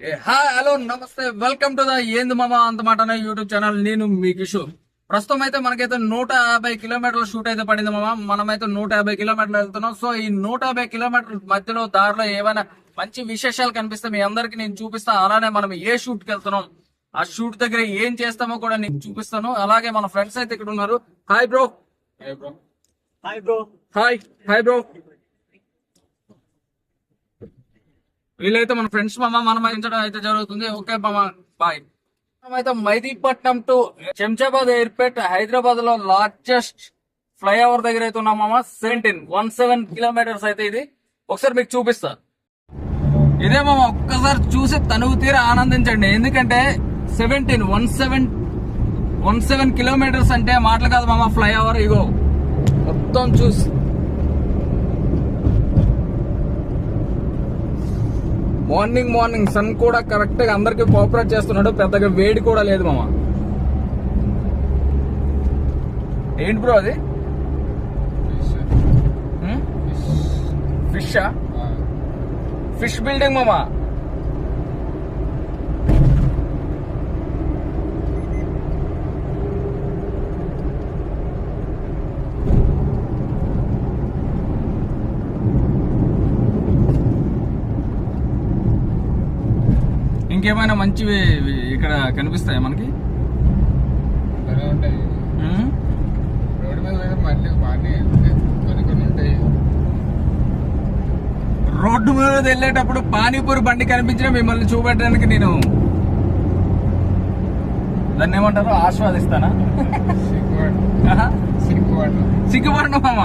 Hi hello namaste welcome to the ఏంది మామ అంత మాట అనే యూట్యూబ్ ఛానల్. నేను మీ కిషోర్. ప్రస్తుతం అయితే మనకైతే నూట యాభై కిలోమీటర్ల షూట్ అయితే పడింది మామ. మనమైతే నూట యాభై కిలోమీటర్లు వెళ్తున్నాం. సో ఈ నూట యాభై కిలోమీటర్ల మధ్యలో దారిలో ఏమైనా మంచి విశేషాలు కనిపిస్తే మీ అందరికి నేను చూపిస్తా. అలానే మనం ఏ షూట్కి వెళ్తున్నాం? ఆ షూట్ దగ్గర ఏం చేస్తామో కూడా నీకు చూపిస్తాను. అలాగే మన ఫ్రెండ్స్ అయితే ఇక్కడ ఉన్నారు. Hi bro hi bro hi hi bro వీళ్ళైతే మన ఫ్రెండ్స్ మామ మనం అయితే జరుగుతుంది. ఓకే మామ బాయ్ మనమైతే మైదీపట్నం టు శంషాబాద్ ఎయిర్పోర్ట్ హైదరాబాద్లో లార్జెస్ట్ ఫ్లైఓవర్ దగ్గర అయితే ఉన్నాం మామ సెవెంటీన్ వన్ సెవెన్ కిలోమీటర్స్ అయితే ఇది. ఒకసారి మీకు చూపిస్తా. ఇదే మామ ఒక్కసారి చూసి తనువు తీర ఆనందించండి. ఎందుకంటే seventeen one seven one seven kilometres అంటే మాటలు కాదు మామ ఫ్లైఓవర్ ఇగో. మొత్తం చూసి. మార్నింగ్ మార్నింగ్ సన్ కూడా కరెక్ట్గా అందరికి కోఆపరేట్ చేస్తున్నాడు. పెద్దగా వేడి కూడా లేదు మామ. ఏంటి బ్రో అది? ఫిష్ ఫిష్ బిల్డింగ్ మామ. ఇంకేమైనా మంచివి ఇక్కడ కనిపిస్తాయా మనకి? రోడ్డు మీద వెళ్ళేటప్పుడు పానీపూరి బండి కనిపించినా మిమ్మల్ని చూపెట్టడానికి నేను దాన్ని ఏమంటారు? ఆస్వాదిస్తానా? సిగ్గుపడిన మామ?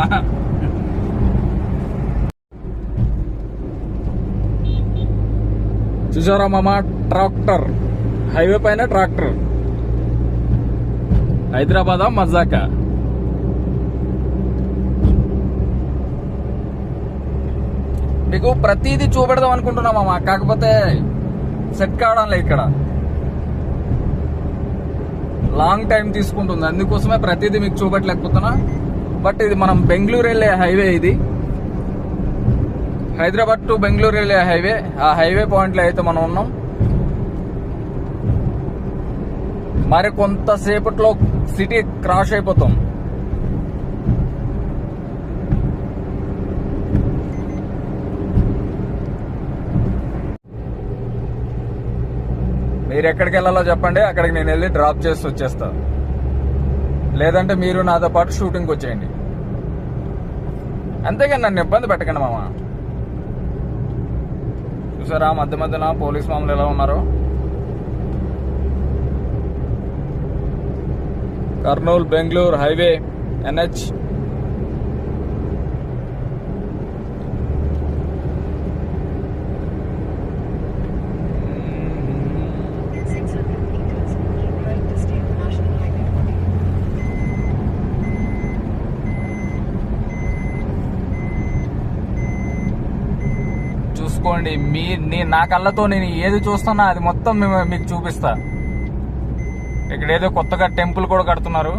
చూసారా మామ? ట్రాక్టర్. హైవే పైన ట్రాక్టర్. హైదరాబాదా మజాకా మీకు ప్రతిదీ చూపెడదాం అనుకుంటున్నా మామ. కాకపోతే సెట్ కావడం లేదు ఇక్కడ. లాంగ్ టైం తీసుకుంటుంది. అందుకోసమే ప్రతిదీ మీకు చూపెట్టలేకపోతున్నా. బట్ ఇది మనం బెంగళూరు వెళ్ళే హైవే ఇది. హైదరాబాద్ టు బెంగళూరు వెళ్ళే హైవే. ఆ హైవే పాయింట్లో అయితే మనం ఉన్నాం. మరి కొంతసేపట్లో సిటీ క్రాష్ అయిపోతాం. మీరు ఎక్కడికి వెళ్ళాలో చెప్పండి అక్కడికి నేను వెళ్ళి డ్రాప్ చేసి వచ్చేస్తా. లేదంటే మీరు నాతో పాటు షూటింగ్కి వచ్చేయండి. అంతేగా నన్ను ఇబ్బంది పెట్టకండి మామ. చూసారా మధ్య మధ్యన పోలీస్ మామూలు ఎలా ఉన్నారో? Kurnool Bengaluru highway NH. చూసుకోండి మీ నీ నా కళ్ళతో నేను ఏది చూస్తున్నా అది మొత్తం మేము- మీకు చూపిస్తా. ఇక్కడ ఏదో కొత్తగా టెంపుల్ కూడా కడుతున్నారు.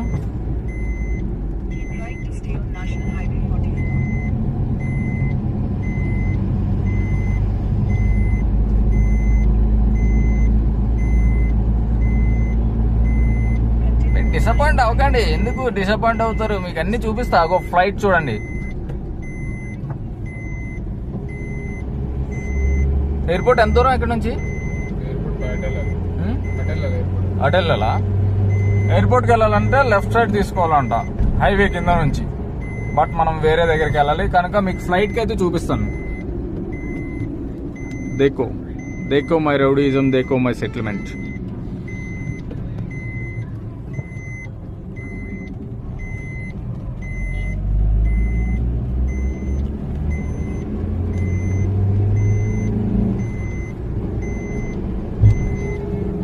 డిసప్పాయింట్ అవ్వకండి. ఎందుకు డిసప్పాయింట్ అవుతారు? మీకు అన్ని చూపిస్తా. ఒక ఫ్లైట్ చూడండి. ఎయిర్పోర్ట్ ఎంత దూరం ఇక్కడ నుంచి ఎయిర్పోర్ట్ బయట వెళ్ళాలి హ్మ్? బయట వెళ్ళాలి ఎయిర్పోర్ట్ అటు వెళ్ళాలా ఎయిర్పోర్ట్కి వెళ్ళాలంటే లెఫ్ట్ సైడ్ తీసుకోవాలంట హైవే కింద నుంచి. బట్ మనం వేరే దగ్గరికి వెళ్ళాలి కనుక మీకు ఫ్లైట్కి అయితే చూపిస్తాను. దేకో దేకో మై రౌడీజం దేకో మై సెటిల్మెంట్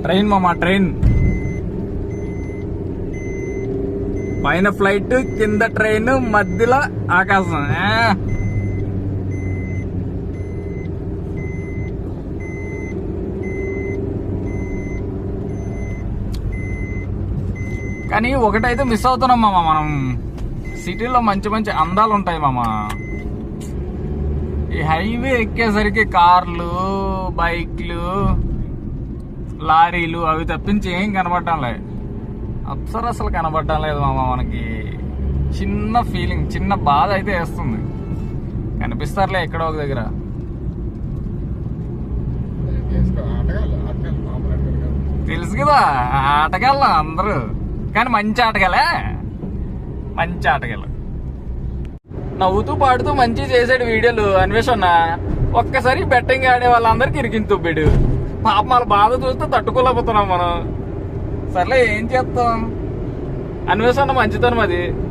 ట్రైన్ మామా ట్రైన్ పైన ఫ్లైట్ కింద ట్రైన్ మధ్యలో ఆకాశం. కానీ ఒకటైతే మిస్ అవుతున్నాం మామ మనం. సిటీలో మంచి మంచి అందాలు ఉంటాయి మామ ఈ హైవే ఎక్కేసరికి కార్లు బైక్లు లారీలు అవి తప్పించి ఏం కనబడటం లేదు. అప్సర అసలు కనబడటం లేదు మామ మనకి. చిన్న ఫీలింగ్ చిన్న బాధ అయితే వేస్తుంది. కనిపిస్తారులే ఎక్కడో ఒక దగ్గర. తెలుసు కదా ఆటగాళ్ళ అందరూ. కానీ మంచి ఆటగాలే మంచి ఆటగాళ్ళు. నవ్వుతూ పాడుతూ మంచి చేసాడు వీడియోలు. అన్వేషణ ఒక్కసారి బెట్టింగ్ ఆడే వాళ్ళందరికి ఇరికింది తుబ్బిడు పాప వాళ్ళ బాధ చూస్తే తట్టుకోలేకపోతున్నాం మనం. సర్లే ఏం చేస్తాం? అన్వేషణ మంచితనం అది.